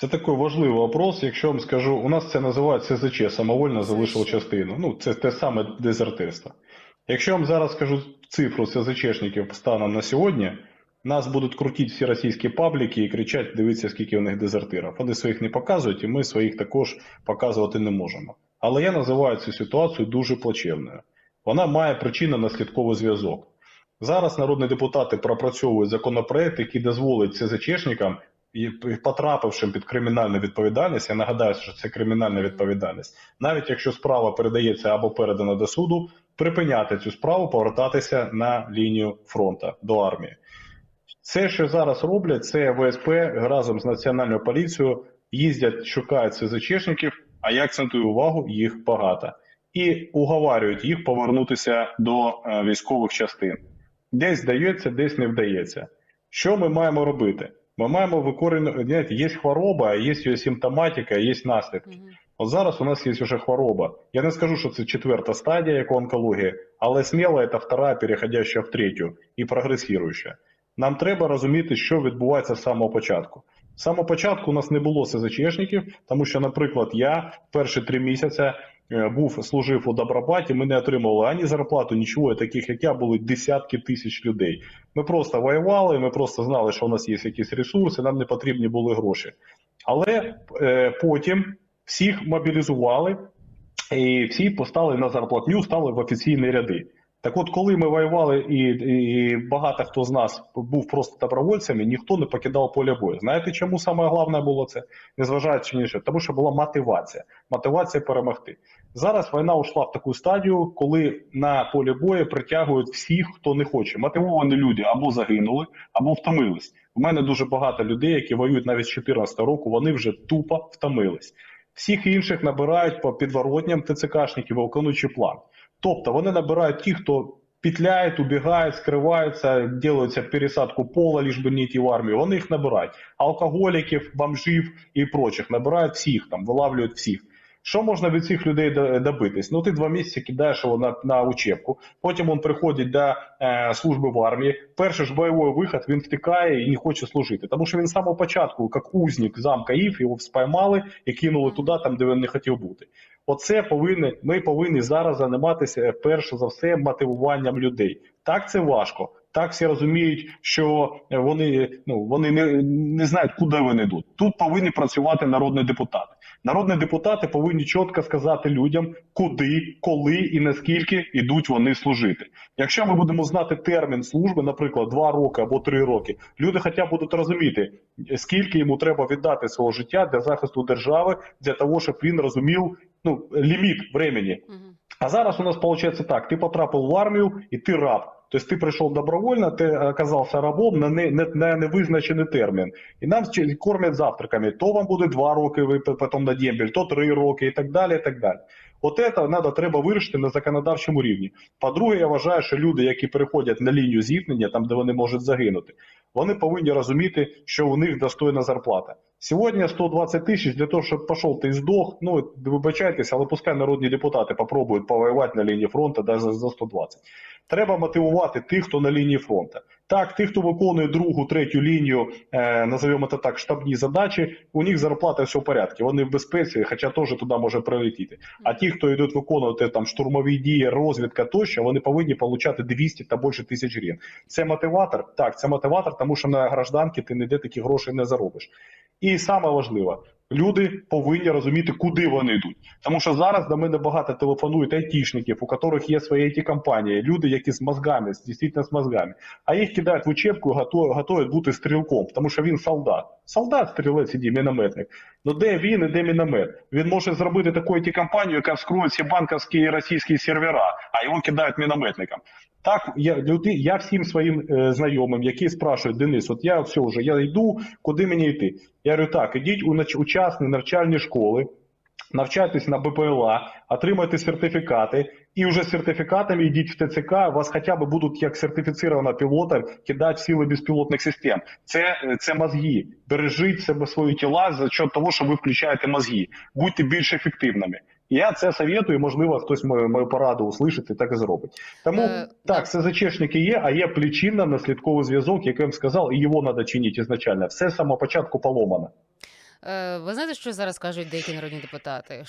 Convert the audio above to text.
Це такий важливий вопрос. Якщо вам скажу, у нас це називається СЗЧ, самовольно залишив частину. Ну, це те саме дезертирство. Якщо я вам зараз скажу цифру СЗЧшників станом на сьогодні, нас будуть крутити всі російські пабліки і кричати, дивіться, скільки у них дезертирів. Вони своїх не показують, і ми своїх також показувати не можемо. Але я називаю цю ситуацію дуже плачевною. Вона має причинно-наслідковий зв'язок. Зараз народні депутати пропрацьовують законопроект, який дозволить СЗЧшникам і потрапившим під кримінальну відповідальність, я нагадаю, що це кримінальна відповідальність, навіть якщо справа передається або передана до суду, припиняти цю справу, повертатися на лінію фронту до армії. Це, що зараз роблять, це ВСП разом з національною поліцією їздять, шукають СЗЧшників, а я акцентую увагу, їх багато. І уговарюють їх повернутися до е, військових частин. Десь вдається, десь не вдається. Що ми маємо робити? Ми маємо викорінювати, є хвороба, є її симптоматика, є наслідки. Мгм. От зараз у нас є вже хвороба. Я не скажу, що це четверта стадія, як у онкології, але сміло це втора, переходяща в третю і прогресіруюча. Нам треба розуміти, що відбувається з самого початку. З самого початку у нас не було СЗЧшників, тому що, наприклад, я перші три місяці був служив у Добробаті, ми не отримували ані зарплату, нічого. Таких як я були десятки тисяч людей. Ми просто воювали, ми просто знали, що у нас є якісь ресурси, нам не потрібні були гроші. Але е, потім всіх мобілізували, і всі постали на зарплатню, стали в офіційні ряди. Так от, коли ми воювали, і, і багато хто з нас був просто добровольцями, ніхто не покидав поле бою. Знаєте, чому саме головне було це? Незважаючи на що, тому що була мотивація. Мотивація перемогти. Зараз війна ушла в таку стадію, коли на полі бою притягують всіх, хто не хоче. Мотивовані люди або загинули, або втомились. У мене дуже багато людей, які воюють навіть з 14 року, вони вже тупо втомились. Всіх інших набирають по підворотням ТЦКшників, виконуючи план. Тобто вони набирають ті, хто петляють, убігають, скриваються, ділаються пересадку пола, ліж би не йти в армію. Вони їх набирають. Алкоголіків, бомжів і прочих набирають всіх там, вилавлюють всіх. Що можна від цих людей добитись? Ну, ти два місяці кидаєш його на, на учебку, потім він приходить до е, служби в армії. Перший ж бойовий вихід він втикає і не хоче служити. Тому що він з самого початку, як узник замка Ів, його спіймали і кинули туди, там, де він не хотів бути. Оце повинні, ми повинні зараз займатися перше за все мотивуванням людей. Так це важко. Так всі розуміють, що вони ну вони не, не знають, куди вони йдуть. Тут повинні працювати народні депутати. Народні депутати повинні чітко сказати людям, куди, коли і наскільки йдуть вони служити. Якщо ми будемо знати термін служби, наприклад, два роки або три роки, люди хоча б будуть розуміти, скільки йому треба віддати свого життя для захисту держави, для того, щоб він розумів ну ліміт времени. А зараз у нас виходить так: ти потрапив в армію і ти раб. Тобто ти прийшов добровольно, ти оказався рабом на, не, на невизначений термін. І нам кормять завтраками. То вам буде два роки, ви потім на дембель, то три роки і так далі. і так далі. От це треба, треба вирішити на законодавчому рівні. По-друге, я вважаю, що люди, які переходять на лінію зіткнення, там де вони можуть загинути, вони повинні розуміти, що у них достойна зарплата. Сьогодні 120 тисяч для того, щоб пішов ти і здох. Ну вибачайтеся, але пускай народні депутати попробують повоювати на лінії фронту за- за 120. Треба мотивувати тих, хто на лінії фронту. Так, тих, хто виконує другу, третю лінію, е, називаємо це так, штабні задачі, у них зарплата все в порядку. Вони в безпеці, хоча теж туди може прилетіти. А ті, хто йдуть виконувати там штурмові дії, розвідка тощо, вони повинні отримати 200 та більше тисяч гривень. Це мотиватор? Так, це мотиватор, тому що на гражданки ти ніде такі гроші не заробиш. І саме важливе, люди повинні розуміти, куди вони йдуть. Тому що зараз до мене багато телефонують айтішників, у яких є свої it компанії люди, які з мозгами, дійсно з мозгами. А їх кидають в учебку, готові, готові бути стрілком, тому що він солдат. Солдат, стрілець іді, мінометник. Ну де він і де міномет? Він може зробити таку it компанію, яка вскроє всі банківські і російські сервера, а його кидають мінометникам. Так, я люди, я всім своїм е, знайомим, які спрашують, Денис, от я все вже, я йду, куди мені йти? Я говорю, так, ідіть у учасні навчальні школи, навчайтесь на БПЛА, отримайте сертифікати, і вже з сертифікатами йдіть в ТЦК, вас хоча б будуть як сертифіцирована пілота кидати в сили безпілотних систем. Це, це мозги. Бережіть себе свої тіла за счет того, що ви включаєте мозги. Будьте більш ефективними. Я це советую, можливо, хтось мою, мою пораду услышить і так і зробить. Тому Е, так, СЗЧшники є, а є причинно-наслідковий зв'язок, як я вам сказав, і його треба чинити ізначально. Все з самого початку поломано. Е, ви знаєте, що зараз кажуть деякі народні депутати?